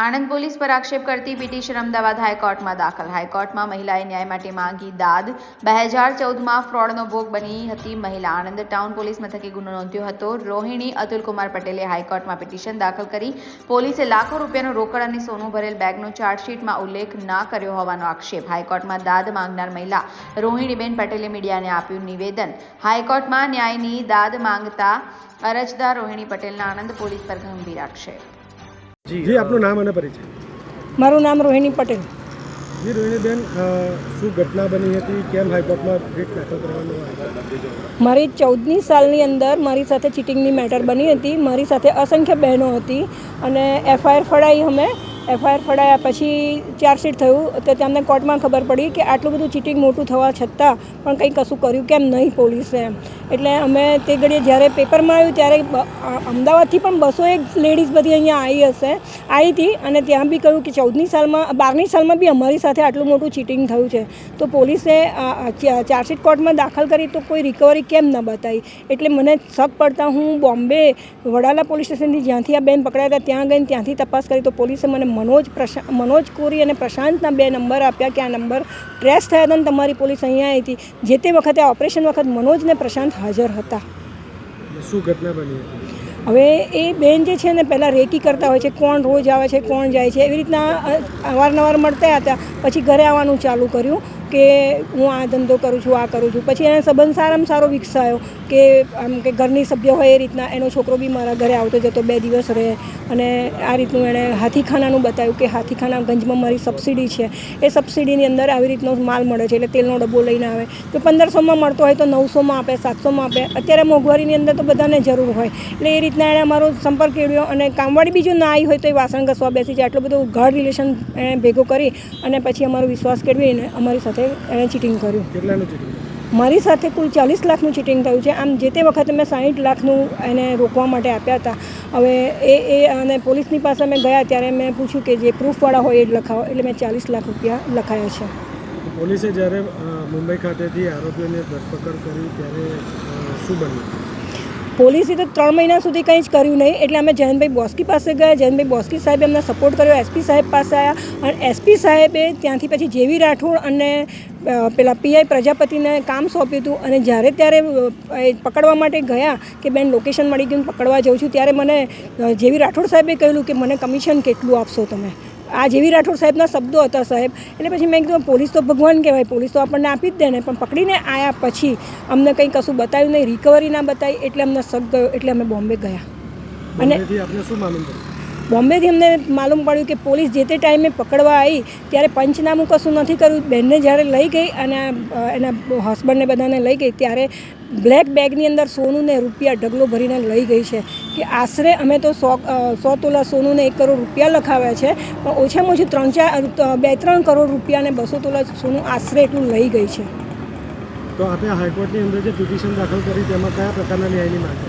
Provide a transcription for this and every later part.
Anand police પર આક્ષેપ કરતી પિટિશન અમદાવાદ હાઈકોર્ટમાં દાખલ. હાઈકોર્ટમાં મહિલાએ ન્યાય માટે માંગી દાદ. બે હજાર ચૌદમાં ફ્રોડનો ભોગ બની હતી મહિલા. આણંદ ટાઉન પોલીસ મથકે ગુનો નોંધ્યો હતો. રોહિણી અતુલકુમાર પટેલે હાઈકોર્ટમાં પિટિશન દાખલ કરી પોલીસે લાખો રૂપિયાનો રોકડ અને સોનું ભરેલ બેગનો ચાર્જશીટમાં ઉલ્લેખ ના કર્યો હોવાનો આક્ષેપ. હાઈકોર્ટમાં દાદ માંગનાર મહિલા રોહિણીબેન પટેલે મીડિયાને આપ્યું નિવેદન. હાઈકોર્ટમાં ન્યાયની દાદ માંગતા અરજદાર રોહિણી પટેલના આણંદ પોલીસ પર ગંભીર આક્ષેપ. જી આપનું નામ અને પરિચય. મારું નામ રોહિણી પટેલ. જી રોહિણીબેન શું ઘટના બની હતી? કેમ હાઈકોર્ટમાં રીટ દાખલ કરવાનું મારી ચૌદમી સાલની અંદર મારી સાથે ચીટિંગની મેટર બની હતી. મારી સાથે અસંખ્ય બહેનો હતી અને એફઆઈઆર ફડાઈ અમે. એફઆઈઆર ફડાયા પછી ચાર્જશીટ થયું, તો તેમને કોર્ટમાં ખબર પડી કે આટલું બધું ચીટિંગ મોટું થવા છતાં પણ કંઈ કશું કર્યું કેમ નહીં પોલીસે એટલે અમે તે ઘડીએ જ્યારે પેપરમાં આવ્યું ત્યારે અમદાવાદથી પણ બસો એક લેડીઝ બધી અહીંયા આવી હશે આવી હતી અને ત્યાં બી કહ્યું કે ચૌદમી સાલમાં બારમી સાલમાં બી અમારી સાથે આટલું મોટું ચીટિંગ થયું છે. તો પોલીસે ચાર્જશીટ કોર્ટમાં દાખલ કરી તો કોઈ રિકવરી કેમ ન બતાવી એટલે મને શક પડતા હું બોમ્બે વડાલા પોલીસ સ્ટેશનથી જ્યાંથી આ બેન પકડાયા હતા, ત્યાં ગઈને ત્યાંથી તપાસ કરી તો પોલીસે મને મનોજ પ્રશા મનોજ કોરી અને પ્રશાંતના બે નંબર આપ્યા કે આ નંબર ટ્રેસ થયા હતા ને તમારી પોલીસ અહીંયા આવી હતી. જે તે વખતે આ ઓપરેશન વખત મનોજ ને પ્રશાંત હાજર હતા. શું ઘટના બની હતી? હવે એ બેન જે છે ને પહેલાં રેકી કરતા હોય છે કોણ રોજ આવે છે કોણ જાય છે એવી રીતના અવારનવાર મળતા હતા. પછી ઘરે આવવાનું ચાલુ કર્યું. કે હું આ ધંધો કરું છું, આ કરું છું. પછી એને સંબંધ સારામાં સારો વિકસાયો કે આમ કે ઘરની સભ્ય હોય એ રીતના એનો છોકરો બી મારા ઘરે આવતો જતો બે દિવસ રહે. અને આ રીતનું એણે હાથીખાનાનું બતાવ્યું કે હાથીખાના ગંજમાં મારી સબસિડી છે. એ સબસિડીની અંદર આવી રીતનો માલ મળે છે, એટલે તેલનો ડબ્બો લઈને આવે. તો પંદરસોમાં મળતો હોય તો નવસોમાં આપે, સાતસોમાં આપે. અત્યારે મોંઘવારીની અંદર તો બધાને જરૂર હોય. એટલે એ રીતના એણે અમારો સંપર્ક કર્યો અને કામવાળી બીજું ના આવી હોય તો એ વાસણ ઘસવા બેસી જાય. આટલું બધું ગાઢ રિલેશન એણે ભેગો કરી અને પછી અમારો વિશ્વાસ કેળવીને અમારી સાથે એણે ચીટિંગ કર્યું. કેટલાનું ચીટિંગ મારી સાથે કુલ ચાલીસ લાખનું ચીટિંગ થયું છે. આમ જે તે વખતે મેં સાહીઠ લાખનું એને રોકવા માટે આપ્યા હતા. હવે એ એ અને પોલીસની પાસે મેં ગયા ત્યારે મેં પૂછ્યું કે જે પ્રૂફવાળા હોય એ જ લખાવો. એટલે મેં ચાલીસ લાખ રૂપિયા લખાયા છે. પોલીસે જ્યારે મુંબઈ ખાતેથી આરોપીઓને ધરપકડ કરી ત્યારે શું બન્યું? પોલીસે તો ત્રણ મહિના સુધી કંઈ જ કર્યું નહીં. એટલે અમે જયંતભાઈ બોસ્કી પાસે ગયા. જયંતભાઈ બોસ્કી સાહેબે અમને સપોર્ટ કર્યો. એસપી સાહેબ પાસે આવ્યા અને એસપી સાહેબે ત્યાંથી પછી જેવી રાઠોડ અને પેલા પીઆઈ પ્રજાપતિને કામ સોંપ્યું હતું. અને જ્યારે ત્યારે પકડવા માટે ગયા કે બેન લોકેશન મળી ગયું પકડવા જાઉં છું, ત્યારે મને જેવી રાઠોડ સાહેબે કહ્યું કે મને કમિશન કેટલું આપશો તમે? આ જેવી રાઠોડ સાહેબના શબ્દો હતા સાહેબ. એટલે પછી મેં કીધું પોલીસ તો ભગવાન કહેવાય પોલીસ તો આપણને આપી જ દે ને પણ પકડીને આવ્યા પછી અમને કંઈ કશું બતાવ્યું નહીં રિકવરી ના બતાવી એટલે અમને શક ગયો એટલે અમે બોમ્બે ગયા. અને બોમ્બેથી અમને માલુમ પડ્યું કે પોલીસ જે તે ટાઈમે પકડવા આવી ત્યારે પંચનામું કશું નથી કર્યું. બેનને જ્યારે લઈ ગઈ અને એના હસબન્ડને બધાને લઈ ગઈ ત્યારે બ્લેક બેગની અંદર સોનું ને રૂપિયા ઢગલો ભરીને લઈ ગઈ છે કે આશરે અમે તો સો સો તોલા સોનું ને એક કરોડ રૂપિયા લખાવ્યા છે, પણ ઓછામાં ઓછું ત્રણ ચાર બે ત્રણ કરોડ રૂપિયા ને બસો તોલા સોનું આશરે એટલું લઈ ગઈ છે. તો આપણે હાઈકોર્ટની અંદર જે પિટિશન દાખલ કરી, તેમાં કયા પ્રકારના ન્યાયની માંગ?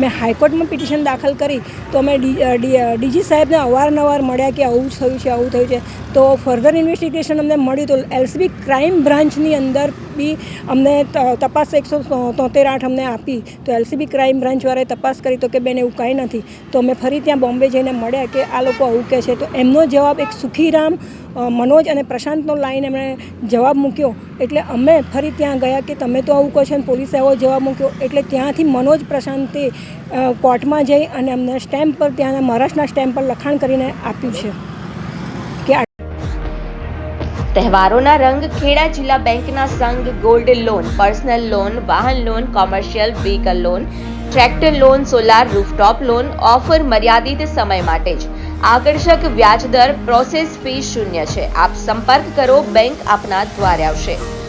મેં હાઈકોર્ટમાં પિટિશન દાખલ કરી તો અમે ડીજી સાહેબને અવારનવાર મળ્યા કે આવું થયું છે, આવું થયું છે. તો ફર્ધર ઇન્વેસ્ટિગેશન અમને મળ્યું તો એલસીબી ક્રાઇમ બ્રાન્ચની અંદર બી અમને તપાસ એકસો તોતેર આઠ અમને આપી. તો એલસીબી ક્રાઇમ બ્રાન્ચવાળાએ તપાસ કરી તો કે બેન એવું કાંઈ નથી. તો અમે ફરી ત્યાં બોમ્બે જઈને મળ્યા કે આ લોકો આવું કહે છે. તો એમનો જવાબ એક સુખીરામ મનોજ અને પ્રશાંતનો લાઈન એમણે જવાબ મૂક્યો. એટલે અમે ફરી ત્યાં ગયા કે તમે તો આવું કહો છો અને પોલીસે એવો જવાબ મૂક્યો. એટલે ત્યાંથી મનોજ પ્રશાંતે કોર્ટમાં જઈ અને અમને સ્ટેમ્પ પર ત્યાંના મહારાષ્ટ્રના સ્ટેમ્પ પર લખાણ કરીને આપ્યું છે તહેવારોના રંગ ખેડા જિલ્લા બેંકના સંઘ ગોલ્ડ લોન, પર્સનલ લોન, વાહન loan, commercial vehicle loan, tractor loan, solar rooftop loan, offer મર્યાદિત સમય માટે જ. આકર્ષક વ્યાજદર પ્રોસેસ ફી શૂન્ય છે. આપ સંપર્ક કરો, બેંક આપના દ્વારે આવશે.